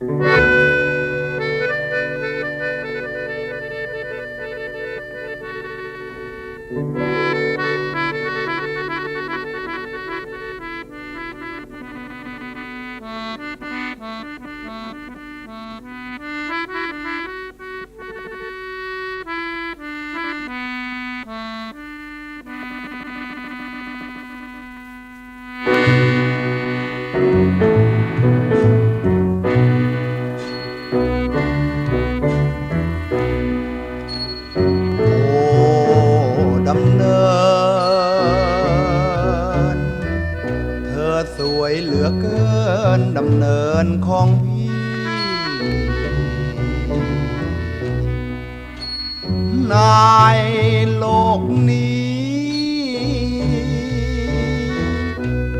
โกินดำเนินของพี่ในโลกนี้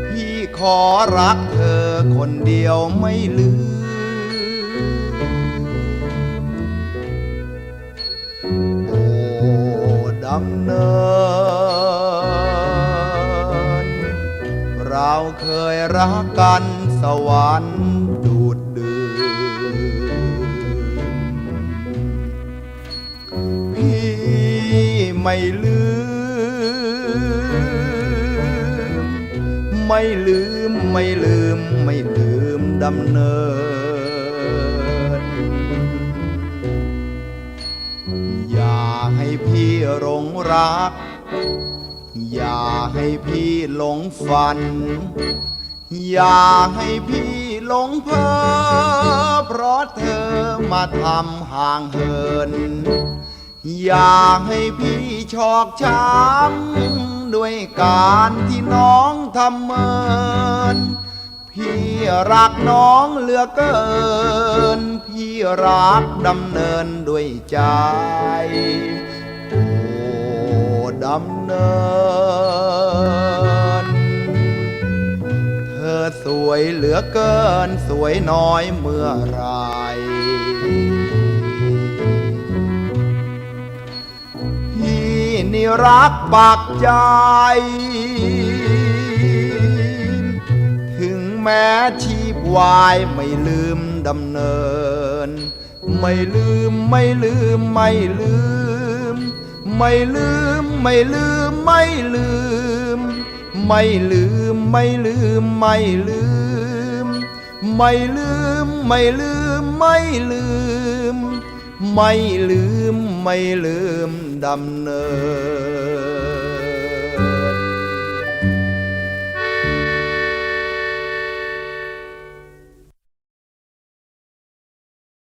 พี่ขอรักเธอคนเดียวไม่ลืม โอ้ดำเนิน เราเคยรักกัน วรรค์ดูดดื่มพี่ไม่ลืม ไม่ลืมไม่ลืมไม่ลืมดำเนิน อย่าให้พี่หลงรัก อย่าให้พี่หลงฝัน อย่าให้พี่หลงเพ้อเพราะเธอมาทำห่างเหิน อย่าให้พี่ชอกช้ำด้วยการที่น้องทำเมิน พี่รักน้องเหลือเกิน พี่รักดำเนินด้วยใจ โอ้ดำเนิน เหลือเกินสวยน้อยเมื่อไรพี่นี่รักปากใจ ถึงแม้ชีพวายไม่ลืมดำเนิน ไม่ลืมไม่ลืมไม่ลืม ไม่ลืมไม่ลืมไม่ลืมไม่ลืมไม่ลืมไม่ลืม ไม่ลืมไม่ลืมไม่ลืม ไม่ลืมไม่ลืมดำเนิน